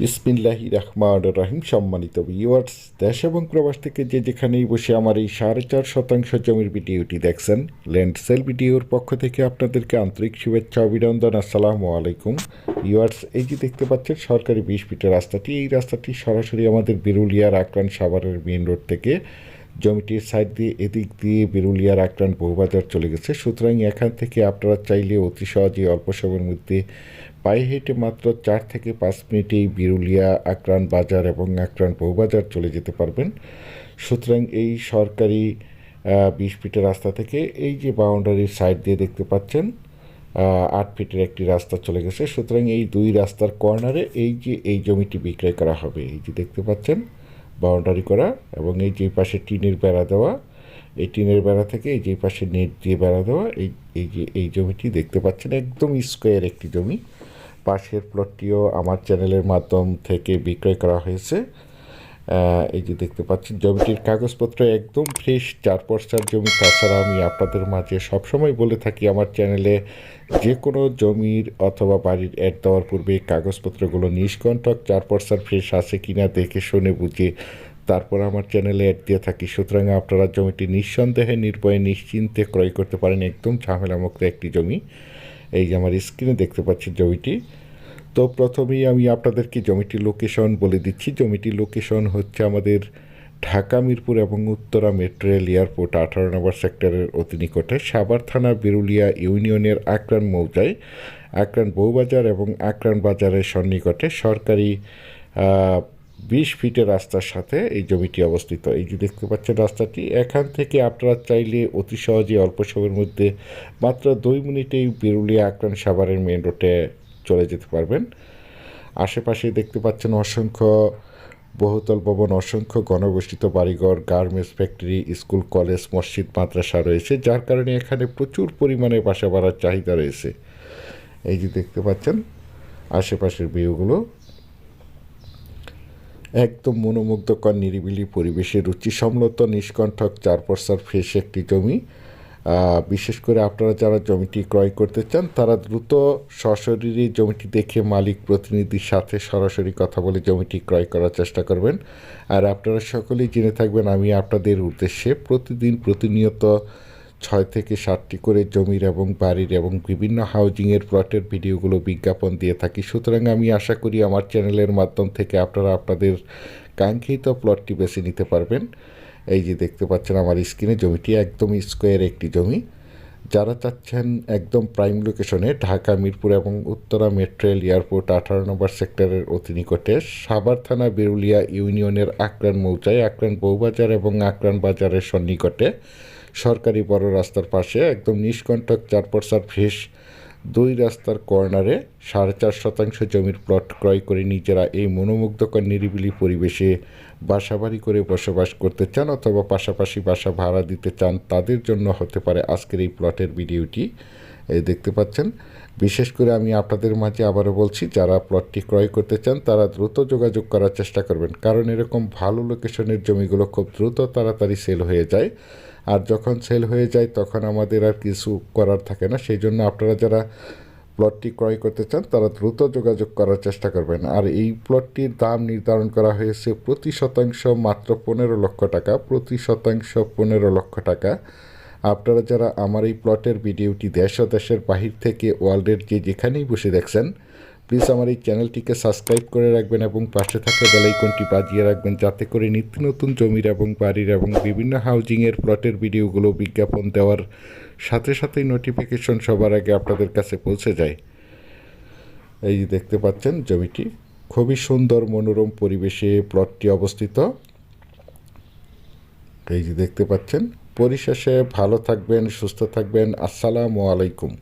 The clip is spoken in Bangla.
বিসমিল্লাহি রহমান রহিম সম্মানিত ভিউয়ার্স দেশ এবং প্রবাস থেকে যে যেখানেই বসে আমার এই সাড়ে চার শতাংশ জমির ভিডিওটি দেখছেন ল্যান্ড সেল ভিডিওর পক্ষ থেকে আপনাদেরকে আন্তরিক শুভেচ্ছা, অভিনন্দন, আসসালামু আলাইকুম। ভিউয়ার্স এই যে দেখতে পাচ্ছেন, সরকারি বিশ ফিটের রাস্তাটি। এই রাস্তাটি সরাসরি আমাদের বিরুলিয়ার আক্রান সাভারের মেন রোড থেকে জমিটির সাইড দিয়ে, এদিক দিয়ে বিরুলিয়ার আক্রান বহুবাজার চলে গেছে। সুতরাং এখান থেকে আপনারা চাইলে অতি সহজেই অল্প সময়ের মধ্যে পায়ে হেঁটে মাত্র চার থেকে পাঁচ মিনিটেই বিরুলিয়া, আক্রান বাজার এবং আক্রান বহুবাজার চলে যেতে পারবেন। সুতরাং এই সরকারি বিশ ফিটের রাস্তা থেকে এই যে বাউন্ডারির সাইড দিয়ে দেখতে পাচ্ছেন আট ফিটের একটি রাস্তা চলে গেছে। সুতরাং এই দুই রাস্তার কর্নারে এই যে এই জমিটি বিক্রয় করা হবে, এই যে দেখতে পাচ্ছেন বাউন্ডারি করা এবং এই যে পাশে টিনের বেড়া দেওয়া, এই টিনের বেড়া থেকে এই যে পাশে নেট দিয়ে বেড়া দেওয়া, এই এই যে, এই জমিটি দেখতে পাচ্ছেন, একদম স্কোয়ার একটি জমি। পাশের প্লটটিও আমার চ্যানেলের মাধ্যম থেকে বিক্রয় করা হয়েছে। এই যে দেখতে পাচ্ছেন, জমিটির কাগজপত্র একদম ফ্রেশ চার পর্সার জমি। তাছাড়া আমি আপনাদের মাঝে সবসময় বলে থাকি, আমার চ্যানেলে যে কোনো জমির অথবা বাড়ির অ্যাড দেওয়ার পূর্বে কাগজপত্রগুলো নিষ্কণ্ঠক চার পর্সার ফ্রেশ আছে কিনা দেখে শুনে বুঝে তারপর আমার চ্যানেলে অ্যাড দিয়ে থাকি। সুতরাং আপনারা জমিটি নিঃসন্দেহে নির্ভয়ে নিশ্চিন্তে ক্রয় করতে পারেন। একদম ঝামেলামুক্ত একটি জমি। এই যে আমার স্ক্রিনে দেখতে পাচ্ছি জমিটি, তো প্রথমেই আমি আপনাদেরকে জমিটির লোকেশন বলে দিচ্ছি। জমিটির লোকেশন হচ্ছে আমাদের ঢাকা, মিরপুর এবং উত্তরা মেট্রো রেল এয়ারপোর্ট আঠারো নম্বর সেক্টরের অতি নিকটে সাভার থানা, বিরুলিয়া ইউনিয়নের আক্রান মৌজায়, আক্রান বউবাজার এবং আক্রান বাজারের সন্নিকটে সরকারি বিশ ফিটের রাস্তার সাথে এই জমিটি অবস্থিত। এই যে দেখতে পাচ্ছেন রাস্তাটি, এখান থেকে আপনারা চাইলে অতি সহজে অল্প সময়ের মধ্যে মাত্র দুই মিনিটেই বিরুলিয়া আক্রান সাভারের মেন রোডে চলে যেতে পারবেন। আশেপাশে দেখতে পাচ্ছেন অসংখ্য বহুতল ভবন, অসংখ্য ঘনবসতিত বাড়িঘর, গার্মেন্টস ফ্যাক্টরি, স্কুল, কলেজ, মসজিদ, মাদ্রাসা রয়েছে, যার কারণে এখানে প্রচুর পরিমাণে বাসা বাড়ার চাহিদা রয়েছে। এই যে দেখতে পাচ্ছেন, আশেপাশের ভিউগুলো একদম মনোমুগ্ধকর, নিরিবিলি পরিবেশে রুচিসম্মত, নিষ্কণ্ঠক চার পর্সার ফ্রেশ একটি জমি। বিশেষ করে আপনারা যারা জমিটি ক্রয় করতে চান, তারা দ্রুত সশরীরে জমিটি দেখে মালিক, প্রতিনিধির সাথে সরাসরি কথা বলে জমিটি ক্রয় করার চেষ্টা করবেন। আর আপনারা সকলেই জেনে থাকবেন, আমি আপনাদের উদ্দেশ্যে প্রতিদিন প্রতিনিয়ত ছয় থেকে সাতটি করে জমির এবং বাড়ির এবং বিভিন্ন হাউজিংয়ের প্লটের ভিডিওগুলো বিজ্ঞাপন দিয়ে থাকি। সুতরাং আমি আশা করি আমার চ্যানেলের মাধ্যম থেকে আপনারা আপনাদের কাঙ্ক্ষিত প্লটটি বেছে নিতে পারবেন। এই যে দেখতে পাচ্ছেন আমার স্ক্রিনে জমিটি একদম স্কোয়ার একটি জমি। যারা চাচ্ছেন একদম প্রাইম লোকেশনে ঢাকা, মিরপুর এবং উত্তরা মেট্রো রেল এয়ারপোর্ট আঠারো নম্বর সেক্টরের অতি নিকটে সাভার থানা বেরুলিয়া ইউনিয়নের আক্রান মৌজায় আক্রান বউবাজার এবং আক্রান বাজারের সন্নিকটে সরকারি বড় রাস্তার পাশে একদম নিষ্কণ্টক চার পর্সার ফ্রেশ দুই রাস্তার কর্নারে সাড়ে চার শতাংশ জমির প্লট ক্রয় করে নিজেরা এই মনোমুগ্ধকর নিরিবিলি পরিবেশে বাসাবাড়ি করে বসবাস করতে চান অথবা পাশাপাশি বাসা ভাড়া দিতে চান, তাদের জন্য হতে পারে আজকের এই প্লটের ভিডিওটি। দেখতে পাচ্ছেন, বিশেষ করে আমি আপনাদের মাঝে আবারও বলছি, যারা প্লটটি ক্রয় করতে চান, তারা দ্রুত যোগাযোগ করার চেষ্টা করবেন, কারণ এরকম ভালো লোকেশনের জমিগুলো খুব দ্রুত তাড়াতাড়ি সেল হয়ে যায়। আর যখন সেল হয়ে যায়, তখন আমাদের আর কিছু করার থাকে না। সেই জন্য আপনারা যারা প্লটটি ক্রয় করতে চান, তারা দ্রুত যোগাযোগ করার চেষ্টা করবেন। আর এই প্লটটির দাম নির্ধারণ করা হয়েছে প্রতি শতাংশ মাত্র পনেরো লক্ষ টাকা, প্রতি শতাংশ পনেরো লক্ষ টাকা। আপনারা যারা আমার এই প্লটের ভিডিওটি দেশ ও দেশের বাহির থেকে ওয়ার্ল্ডের যে যেখানেই বসে দেখছেন প্লিজ আমার এই চ্যানেলটিকে সাবস্ক্রাইব করে রাখবেন এবং পাশে থাকা বেলাইকনটি বাজিয়ে রাখবেন যাতে করে নিত্য নতুন জমির এবং বাড়ির এবং বিভিন্ন হাউজিংয়ের প্লটের ভিডিওগুলো বিজ্ঞাপন দেওয়ার সাথে সাথেই নোটিফিকেশন সবার আগে আপনাদের কাছে পৌঁছে যায়। এই যে দেখতে পাচ্ছেন জমিটি, খুবই সুন্দর মনোরম পরিবেশে প্লটটি অবস্থিত। এই যে দেখতে পাচ্ছেন, পরিশেষে ভালো থাকবেন, সুস্থ থাকবেন, আসসালামু আলাইকুম।